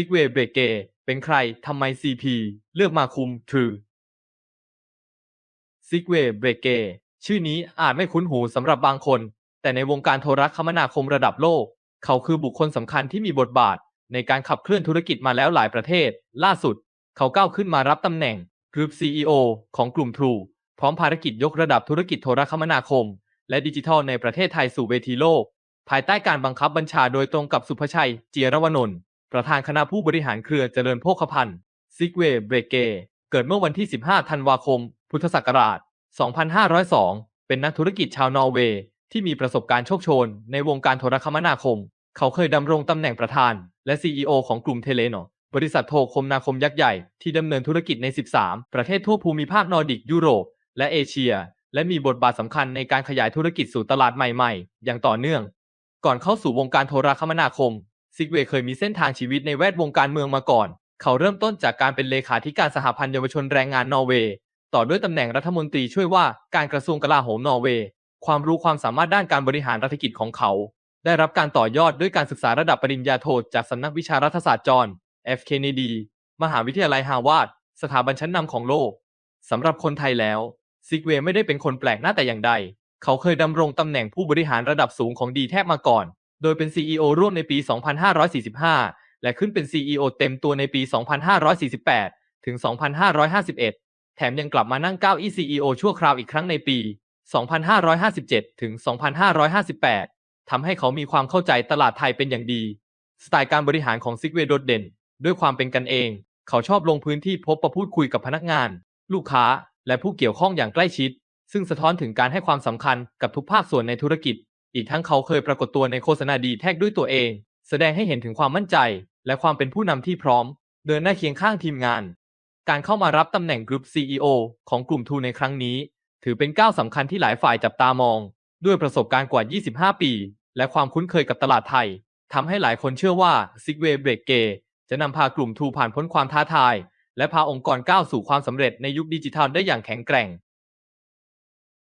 ซิกเวย์เบรเกเป็นใครทำไม CP เลือกมาคุมถือซิกเวย์เบรเกชื่อนี้อาจไม่คุ้นหูสำหรับบางคน แต่ในวงการโทรคมนาคมระดับโลก เขาคือบุคคลสำคัญที่มีบทบาท ในการขับเคลื่อนธุรกิจมาแล้วหลายประเทศ ล่าสุด เขาก้าวขึ้นมารับตำแหน่ง Group CEO ของกลุ่ม True พร้อมภารกิจยกระดับธุรกิจโทรคมนาคม และดิจิทัลในประเทศไทยสู่เวทีโลก ภายใต้การบังคับบัญชาโดยตรงกับสุภชัย เจียรวนนท์ ประธานคณะผู้บริหารเครือเจริญโภคภัณฑ์ซิกเวย์เบรเก เกิดเมื่อวันที่ 15 ธันวาคม พุทธศักราช 2502 เป็นนักธุรกิจชาวนอร์เวย์ที่มีประสบการณ์โชคโชน ในวงการโทรคมนาคม เขาเคยดำรงตำแหน่งประธาน และ CEO ของกลุ่มเทเลโนบริษัทโทรคมนาคมยักษ์ใหญ่ที่ดำเนินธุรกิจใน 13 ประเทศทั่วภูมิภาคนอร์ดิกยุโรป และเอเชีย และมีบทบาทสำคัญในการขยายธุรกิจสู่ตลาดใหม่ๆ อย่างต่อเนื่อง ก่อนเข้าสู่วงการโทรคมนาคม ซิกเวย์เคยมีเส้นทางชีวิตในแวดวงการเมืองมาก่อน เขาเริ่มต้นจากการเป็นเลขาธิการสหพันธ์เยาวชนแรงงานนอร์เวย์ ต่อด้วยตำแหน่งรัฐมนตรีช่วยว่าการกระทรวงกลาโหมนอร์เวย์ ความรู้ความสามารถด้านการบริหารรัฐกิจของเขา ได้รับการต่อยอดด้วยการศึกษาระดับปริญญาโทจากสำนักวิชารัฐศาสตร์จอห์น F. Kennedy มหาวิทยาลัยฮาร์วาร์ดสถาบันชั้นนำของโลกสำหรับคนไทยแล้วซิกเวย์ไม่ได้เป็นคนแปลกหน้าแต่อย่างใด เขาเคยดำรงตำแหน่งผู้บริหารระดับสูงของดีแทบมาก่อน โดยเป็น CEO ร่วมในปี 2545 และขึ้นเป็น CEO เต็มตัวในปี 2548 ถึง 2551 แถมยังกลับมานั่งเก้าอี้ CEO ชั่วคราวอีกครั้งในปี 2557 ถึง 2558 ทำให้เขามีความเข้าใจตลาดไทยเป็นอย่างดี สไตล์การบริหารของซิกเวโดดเด่น ด้วยความเป็นกันเอง เขาชอบลงพื้นที่พบประพูดคุยกับพนักงาน ลูกค้า และผู้เกี่ยวข้องอย่างใกล้ชิด ซึ่งสะท้อนถึงการให้ความสำคัญกับทุกภาคส่วนในธุรกิจ อีกทั้งเขาเคยปรากฏตัวในโฆษณาดีแท็กด้วยตัวเอง แสดงให้เห็นถึงความมั่นใจ และความเป็นผู้นำที่พร้อม เดินหน้าเคียงข้างทีมงาน การเข้ามารับตำแหน่งกรุ๊ป CEO ของกลุ่มทูในครั้งนี้ ถือเป็นก้าวสำคัญที่หลายฝ่ายจับตามอง ด้วยประสบการณ์กว่า 25 ปี และความคุ้นเคยกับตลาดไทยทำให้หลายคนเชื่อว่าซิกเวย์เบรกเกจะนำพากลุ่มทูผ่านพ้นความท้าทาย และพาองค์กรก้าวสู่ความสำเร็จในยุคดิจิทัลได้อย่างแข็งแกร่ง